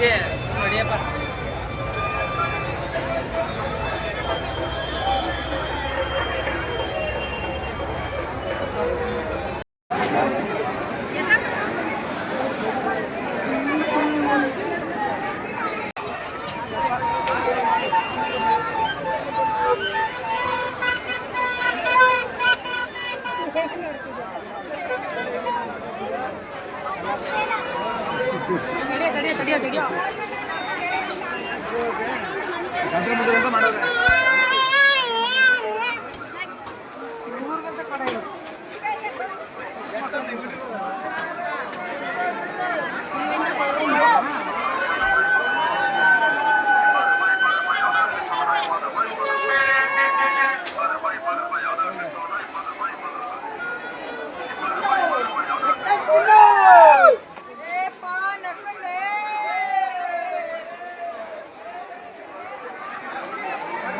noche, Floripa. ಖುಷಿ ನೋಡಿಯಪ್ಪ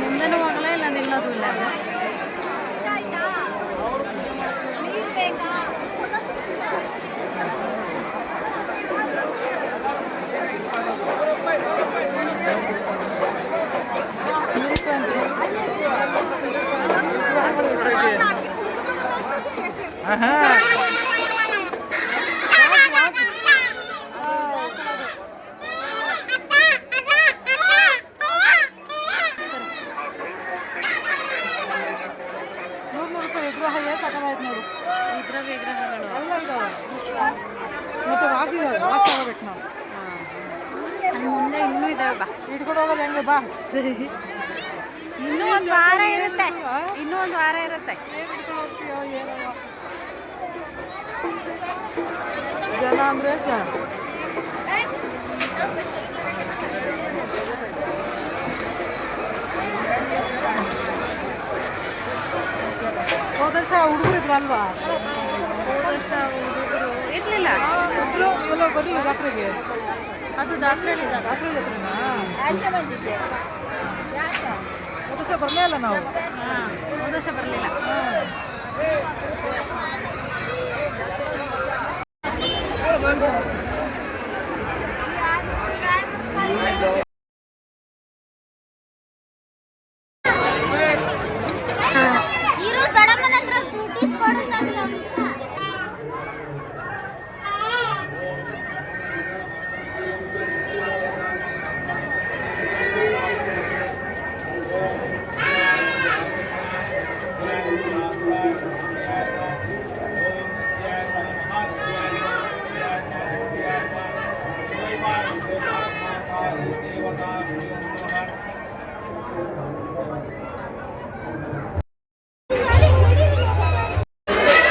ಮುಂದೆನೂ ಹೋಗಲ್ಲ ಇಲ್ಲ ನಿಲ್ಲೋದು ಇಲ್ಲ ನೂರು ಮತ್ತೆ ವಾಸಿ ವಾಸಿ ತಗೋಬೇಕು ನಾವು. ಅಲ್ಲಿ ಮುಂದೆ ಇನ್ನೂ ಇದಾವೆ ಬಾ. ಹಿಡ್ಕೊಂಡು ಹೋಗೋದು ಹೆಂಗೆ ಬಾ. ಇನ್ನೂ ಒಂದು ವಾರ ಇರುತ್ತೆ. ಇನ್ನೂ ಒಂದು ವಾರ ಇರುತ್ತೆ. ಜನ ಅಂದ್ರೆ ಜನ ಹೋದ ವರ್ಷ ಹುಡುಗರು ಇದ್ರಲ್ವಾ? ಹೋದ ವರ್ಷ ಹುಡುಗರು. ಇರ್ಲಿಲ್ಲ. ಎಲ್ಲ ಬರಲಿಲ್ಲ ಜಾತ್ರೆಗೆ? ಅದು ದಾಸರಳ್ಳಿ ದಾಸರ ಜಾತ್ರೆನಾ? ಒಂದು ವರ್ಷ ಬರಲೇ ಇಲ್ಲ ನಾವು? ಹಾಂ ಒಂದು ವರ್ಷ ಬರಲಿಲ್ಲ.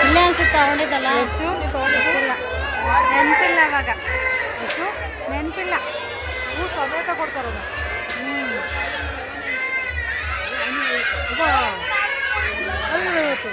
ಇಲ್ಲೇ ಅನ್ಸುತ್ತೆ ತಗೊಂಡಿದ್ದಲ್ಲ ಎಷ್ಟು? ನೆನಪಿಲ್ಲ ಅವಾಗ. ಎಷ್ಟು? ನೆನಪಿಲ್ಲ. ಹೂ ಸಮೇತ ಕೊಡ್ತಾರೆ ಐವತ್ತು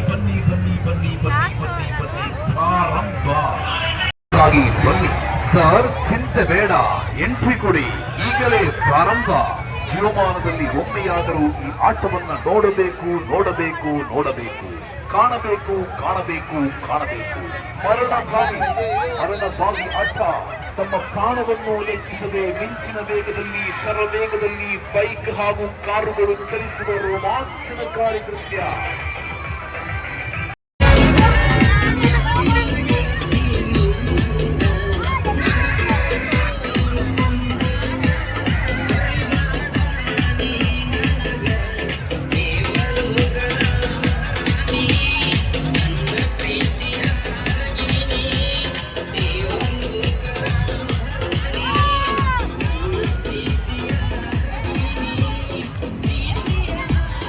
ಬನ್ನಿ ಬನ್ನಿ ಬನ್ನಿ ಬನ್ನಿ ಬನ್ನಿ ಬನ್ನಿ ಬನ್ನಿ. ಪ್ರಾರಂಭ. ಹಾಗಾಗಿ ಬನ್ನಿ. ಸರ್ ಚಿಂತೆ ಬೇಡ. ಎಂಟ್ರಿ ಕೊಡಿ. ಈಗಲೇ ಪ್ರಾರಂಭ. ಜೀವಮಾನದಲ್ಲಿ ಒಮ್ಮೆಯಾದರೂ ಈ ಆಟವನ್ನ ನೋಡಬೇಕು ನೋಡಬೇಕು ನೋಡಬೇಕು. ಕಾಣಬೇಕು ಕಾಣಬೇಕು ಕಾಣಬೇಕು. ಮರಣ ಬಾವಿ ಮರಣ ಬಾವಿ ಆಟ. ತಮ್ಮ ಪ್ರಾಣವನ್ನು ಲೆಕ್ಕಿಸದೆ ಮಿಂಚಿನ ವೇಗದಲ್ಲಿ ಶರವೇಗದಲ್ಲಿ ಬೈಕ್ ಹಾಗೂ ಕಾರುಗಳು ಚಲಿಸುವ ರೋಮಾಂಚನಕಾರಿ ದೃಶ್ಯ.